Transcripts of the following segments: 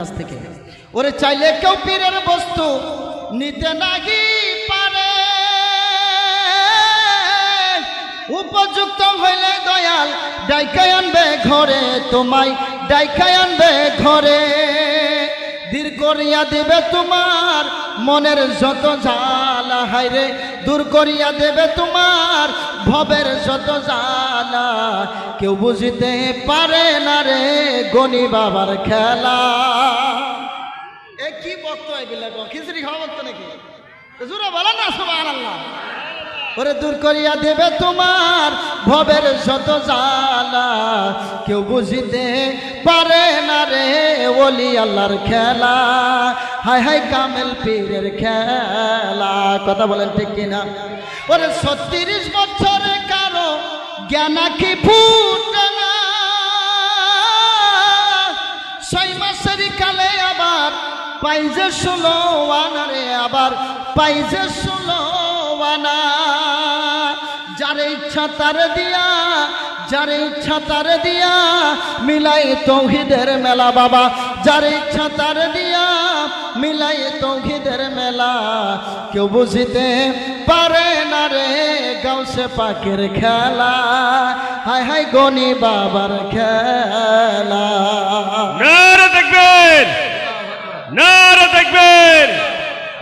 কাছ থেকে। ওরে চাইলে কেউ পীরের বস্তু নিতে নাহি পারে। উপযুক্ত হইলে দয়াল ডাইকায় আনবে ঘরে, তোমায় ডাইকায় আনবে ঘরে। দীর্ঘ করিয়া দেবে তোমার মনের যত জ্বালা হাইরে দূর করিয়া দেবে তোমার ভবের যত জ্বালা কেউ বুঝিতে পারে না রে গনি বাবার খেলা। এ কি বক্ত এগুলা? খিচড়ি খাওয়া বক্ত নাকি? জুড়ে বলে না সবাই আল্লাহ ওরে দূর করিয়া দেবে তোমার ভবের শত জ্বালা কেউ বুঝিতে পারে না রে ওলি আল্লাহর খেলা। হাই হাই কামেল পীরের খেলা, কথা বলেন ঠিক কিনা? ওরে ছত্রিশ বছরে কারও জ্ঞানা কি ফুটে না। ছয় মাসের কালে আবার পাইজে ষোলো আনারে আবার পাইজে ষোলো আনা। যারে ইচ্ছা তার দিয়া, যারে ইচ্ছা তার দিয়া, মিলাই তৌহিদের মেলা বাবা। যারে ইচ্ছা তার দিয়া মিলাই তৌহিদের মেলা। কেউ বুঝিতে পারে না রে গাউসে পাখির খেলা। হাই হাই গনি বাবার খেলা। নারা দেখবেন নারা দেখবেন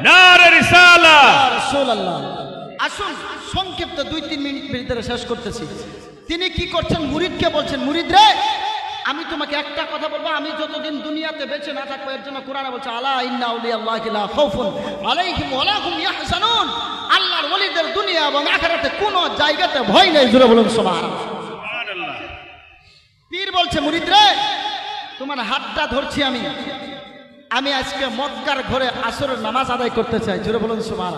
নারা রিসালা। রাসূলুল্লাহ। আসুন সংক্ষিপ্ত দুই তিন মিনিট ভিতরে শেষ করতেছি। তিনি কি করছেন? মুরিদকে বলছেন মুরিদ রে আমি তোমাকে একটা কথা বলব আমি যতদিন দুনিয়াতে বেঁচে না থাকব এর জন্য কোরআনে বলছে আলা আল্লাহ আল্লাহর ওলিদের দুনিয়া এবং আখেরাতে কোনো জায়গাতে ভয় নেই জুড়ে বলুন সবার পীর বলছে মুরিদ্রে তোমার হাতটা ধরছি আমি। আমি আজকে মক্কার ঘরে আসর নামাজ আদায় করতে চাই জুড়ে বলুন সুমান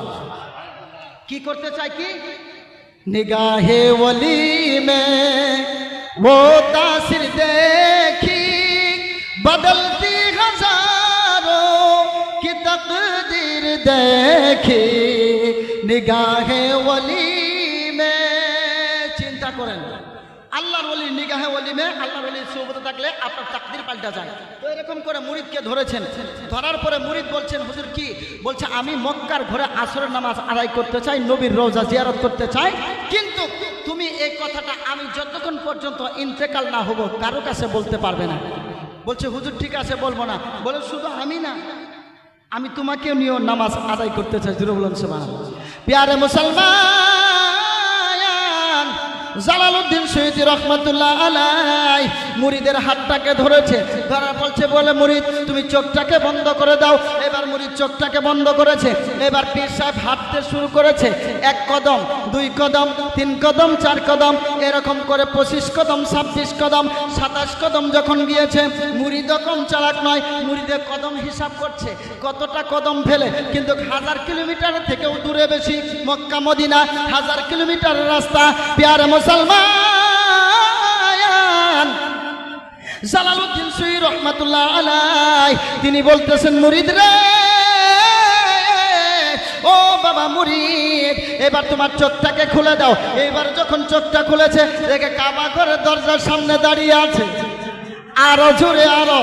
কি করতে চাই কি? নিগাহে ওলি মে মোতা বদলতি হাজারো কি তকদির দেখে নিগাহে ওলি মে চিন্তা করেন আল্লাহর বলি নিগাহে ওলি মে আল্লাহর ওলি সৌবতে থাকলে আপনার তাকদির পাল্টা যায়। তো এরকম করে মুরিদকে ধরেছেন। ধরার পরে মুরিদ বলছেন, হুজুর কি? বলছে, আমি মক্কার ঘরে আসরের নামাজ আদায় করতে চাই, নবীর রোজা জিয়ারত করতে চাই। কিন্তু তুমি এই কথাটা আমি যতক্ষণ পর্যন্ত ইন্তেকাল না হব, কারও কাছে বলতে পারবে না। বলছে, হুজুর, ঠিক আছে, বলব না। বলে, শুধু আমি না, আমি তোমাকেও নিয়েও নামাজ আদায় করতে চাই। জুরবুল সমান প্যারে মুসলমান জালালউদ্দিন সৈয়দি রহমতুল্লাহ আলাই মুরিদের হাতটাকে ধরেছে ধরা বলছে বলে, মুরিদ, তুমি চোখটাকে বন্ধ করে দাও। এবার মুরিদ চোখটাকে বন্ধ করেছে, এবার পীর সাহেব হাঁটতে শুরু করেছে, এক কদম, দুই কদম, তিন কদম, চার কদম, এরকম করে পঁচিশ কদম, ছাব্বিশ কদম, সাতাশ কদম যখন গিয়েছে মুরিদ কম চালাক নয়, মুরিদে কদম হিসাব করছে, কতটা কদম ফেলে, কিন্তু হাজার কিলোমিটার থেকেও দূরে বেশি, মক্কা, মদিনা, হাজার কিলোমিটার রাস্তা, পেয়ারে মুসলমান। জালালউদ্দিন সুই রহমাতুল্লাহ আলাই তিনি বলতেছেন, মুরিদ রে, ও বাবা মুরিদ, এবার তোমার চোখটাকে খুলে দাও। এবার যখন চোখটা খুলেছে, দেখে কাবা ঘরের দরজার সামনে দাঁড়িয়ে আছে। আরও জোরে, আরও।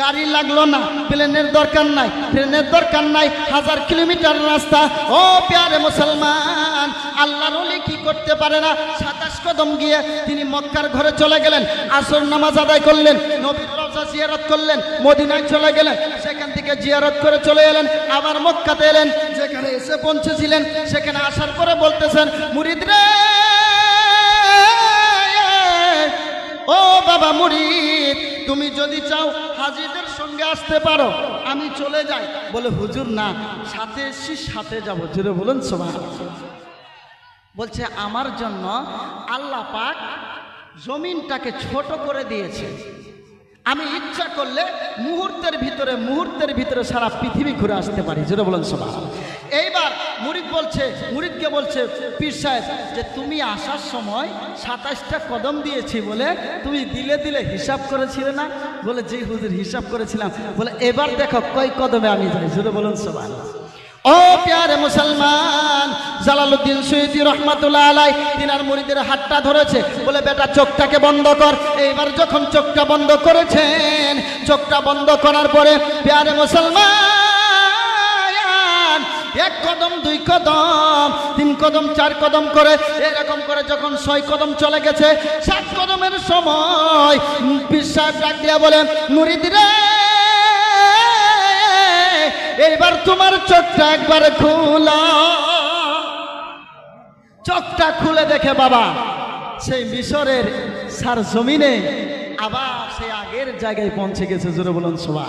গাড়ি লাগল না, প্লেনের দরকার নাই ট্রেনের দরকার নাই, হাজার কিলোমিটার রাস্তা। ও প্যারে মুসলমান আল্লাহর ওলি কি করতে পারে না? সাতাশ কদম গিয়ে তিনি মক্কার ঘরে চলে গেলেন, আসর নামাজ আদায় করলেন, নবীর রওজা জিয়ারত করলেন, মদিনায় চলে গেলেন, সেখান থেকে জিয়ারত করে চলে এলেন, আবার মক্কাতে এলেন, যেখানে এসে পৌঁছেছিলেন, সেখানে আসার পরে বলতেছেন, মুরিদ রে, ও বাবা মুরিদ, তুমি যদি চাও হাজিদের সঙ্গে আসতে পারো, আমি চলে যাই। বলে, হুজুর, না, সাথে এসছি, সাথে যাব। জুড়ে বলুন সোমা বলছে, আমার জন্য আল্লাহ পাক জমিনটাকে ছোট করে দিয়েছে। আমি ইচ্ছা করলে মুহূর্তের ভিতরে মুহূর্তের ভিতরে সারা পৃথিবী ঘুরে আসতে পারি। যেটা বলেন সবাই এইবার মুরিদ বলছে, মুরিদকে বলছে, পীর সাহেব, যে তুমি আসার সময় সাতাশটা কদম দিয়েছি বলে তুমি দিলে দিলে হিসাব করেছিলে না? বলে যে হুজুর, হিসাব করেছিলাম। বলে, এবার দেখো কয় কদমে আমি যাই। যেটা বলুন সবাই ও প্যারে মুসলমান, জালালউদ্দিন সৈয়দি রহমাতুল্লাহ আলাই তিনার মুরিদের হাতটা ধরেছে, বলে, বেটা, চোখটাকে বন্ধ কর। এইবার যখন চোখটা বন্ধ করেছেন, চোখটা বন্ধ করার পরে, প্যারে মুসলমান, এক কদম, দুই কদম, তিন কদম, চার কদম করে, এরকম করে যখন ছয় কদম চলে গেছে, সাত কদমের সময় বিশ্বাস দিয়া বলে মুরিদিরা এইবার তোমার চোখটা একবার খোলা। চোখটা খুলে দেখে বাবা, সেই মিশরের সার জমিনে আবার সেই আগের জায়গায় পৌঁছে গেছে, জোরে বলুন সোমা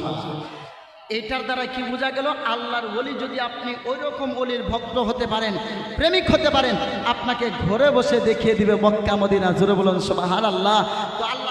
এটার দ্বারা কি বোঝা গেল? আল্লাহর ওলি যদি আপনি ওই রকম ওলির ভক্ত হতে পারেন, প্রেমিক হতে পারেন, আপনাকে ঘরে বসে দেখিয়ে দিবে মক্কা, মদিনা, জোরে বলুন সোমাহার আল্লাহ তো আল্লাহ